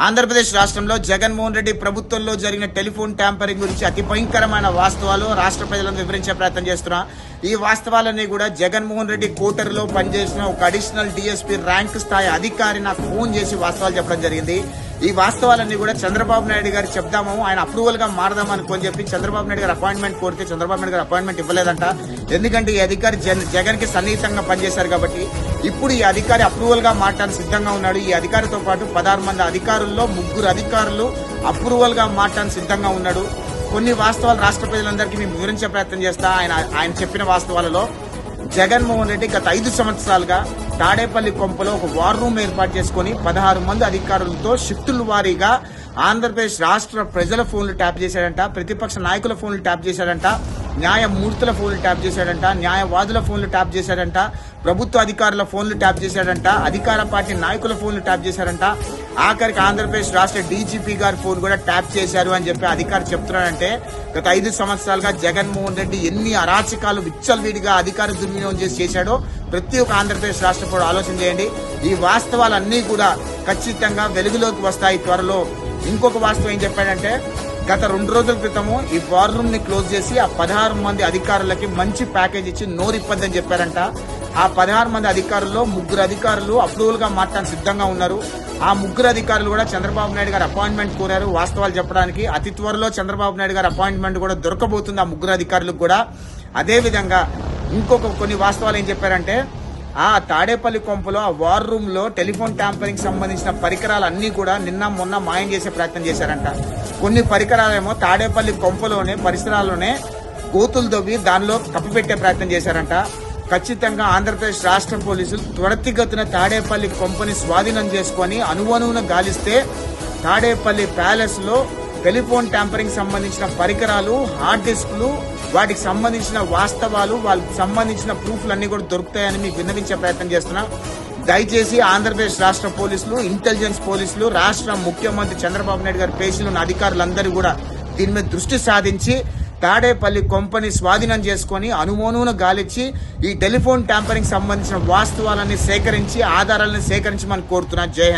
ఆంధ్రప్రదేశ్ రాష్ట్రంలో జగన్మోహన్ రెడ్డి ప్రభుత్వంలో జరిగిన టెలిఫోన్ ట్యాంపరింగ్ గురించి అతి భయంకరమైన వాస్తవాలు రాష్ట్ర ప్రజలను వివరించే ప్రయత్నం చేస్తున్నా. ఈ వాస్తవాలన్నీ కూడా జగన్మోహన్ రెడ్డి కోటర్లో పనిచేసిన ఒక అడిషనల్ డిఎస్పీ ర్యాంక్ స్థాయి అధికారి నాకు ఫోన్ చేసి వాస్తవాలు చెప్పడం జరిగింది. ఈ వాస్తవాలన్నీ కూడా చంద్రబాబు నాయుడు గారు చెప్దాము. ఆయన అప్రూవల్గా మారదాం అనుకొని చెప్పి చంద్రబాబు నాయుడు గారు అపాయింట్మెంట్ కోరితే చంద్రబాబు నాయుడు గారు అపాయింట్మెంట్ ఇవ్వలేదంట. ఎందుకంటే ఈ అధికారి జన్- జగన్కి సన్నిహితంగా పనిచేశారు కాబట్టి ఇప్పుడు ఈ అధికారి అప్రూవల్గా మాట్లాడి సిద్ధంగా ఉన్నాడు. ఈ అధికారితో పాటు పదహారు మంది అధికారుల్లో ముగ్గురు అధికారులు అప్రూవల్గా మాట్లాడి సిద్ధంగా ఉన్నాడు. కొన్ని వాస్తవాలు రాష్ట్ర ప్రజలందరికీ మేము వివరించే ప్రయత్నం చేస్తా. ఆయన ఆయన చెప్పిన వాస్తవాలలో జగన్మోహన్ రెడ్డి గత ఐదు సంవత్సరాలుగా తాడేపల్లి కొంపలో ఒక వార్ రూమ్ ఏర్పాటు చేసుకుని పదహారు మంది అధికారులతో షిఫ్టుల వారీగా ఆంధ్రప్రదేశ్ రాష్ట్ర ప్రజల ఫోన్లు ట్యాప్ చేశాడంట ప్రతిపక్ష నాయకుల ఫోన్లు ట్యాప్ చేశాడంట న్యాయమూర్తుల ఫోన్లు ట్యాప్ చేశాడంట న్యాయవాదుల ఫోన్లు ట్యాప్ చేశాడంట ప్రభుత్వ అధికారుల ఫోన్లు ట్యాప్ చేశాడంట అధికార పార్టీ నాయకుల ఫోన్లు ట్యాప్ చేశారంట ఆఖరికి ఆంధ్రప్రదేశ్ రాష్ట్ర డీజీపీ గారి ఫోన్ కూడా ట్యాప్ చేశారు అని చెప్పి అధికారి చెప్తున్నాడంటే గత ఐదు సంవత్సరాలుగా జగన్మోహన్ రెడ్డి ఎన్ని అరాచకాలు విచ్చలవిడిగా అధికార దుర్వినియోగం చేసి చేశాడో ప్రతి ఒక్క ఆంధ్రప్రదేశ్ రాష్ట్ర పౌరుడు ఆలోచన చేయండి. ఈ వాస్తవాలన్నీ కూడా ఖచ్చితంగా వెలుగులోకి వస్తాయి త్వరలో. ఇంకొక వాస్తవం ఏం చెప్పాడంటే గత రెండు రోజుల క్రితము ఈ వార్ రూమ్ని క్లోజ్ చేసి ఆ పదహారు మంది అధికారులకి మంచి ప్యాకేజ్ ఇచ్చి నోరిప్పద్దని చెప్పారంట. ఆ పదహారు మంది అధికారుల్లో ముగ్గురు అధికారులు అప్రూవల్గా మాట్లాడడానికి సిద్ధంగా ఉన్నారు. ఆ ముగ్గురు అధికారులు కూడా చంద్రబాబు నాయుడు గారు అపాయింట్మెంట్ కోరారు. వాస్తవాలు చెప్పడానికి అతి త్వరలో చంద్రబాబు నాయుడు గారు అపాయింట్మెంట్ కూడా దొరకబోతుంది ఆ ముగ్గురు అధికారులకు కూడా. అదేవిధంగా ఇంకొక కొన్ని వాస్తవాలు ఏం చెప్పారంటే ఆ తాడేపల్లి కొంపలో ఆ వార్ రూమ్లో టెలిఫోన్ ట్యాంపరింగ్ సంబంధించిన పరికరాలు అన్ని కూడా నిన్న మొన్న మాయం చేసే ప్రయత్నం చేశారంట. కొన్ని పరికరాలేమో తాడేపల్లి కొంపలోనే పరిసరాల్లోనే గోతులు దవ్వి దానిలో కప్పిపెట్టే ప్రయత్నం చేశారంట. ఖచ్చితంగా ఆంధ్రప్రదేశ్ రాష్ట్ర పోలీసులు త్వరితగతిన తాడేపల్లి కొంపని స్వాధీనం చేసుకొని అనువనువున గాలిస్తే తాడేపల్లి ప్యాలెస్లో టెలిఫోన్ ట్యాంపరింగ్ సంబంధించిన పరికరాలు హార్డ్ డిస్క్లు వాటికి సంబంధించిన వాస్తవాలు వాళ్ళకి సంబంధించిన ప్రూఫ్లు అన్ని కూడా దొరుకుతాయని మీకు విన్నవించే ప్రయత్నం చేస్తున్నా. దయచేసి ఆంధ్రప్రదేశ్ రాష్ట్ర పోలీసులు ఇంటెలిజెన్స్ పోలీసులు రాష్ట్ర ముఖ్యమంత్రి చంద్రబాబు నాయుడు గారి పేషీలు ఉన్న అధికారులందరూ కూడా దీని మీద దృష్టి సాధించి తాడేపల్లి కొంపని స్వాధీనం చేసుకొని అనుమోనును గాలిచ్చి ఈ టెలిఫోన్ ట్యాంపరింగ్ సంబంధించిన వాస్తవాలన్నీ సేకరించి ఆధారాలను సేకరించమని కోరుతున్నా. జై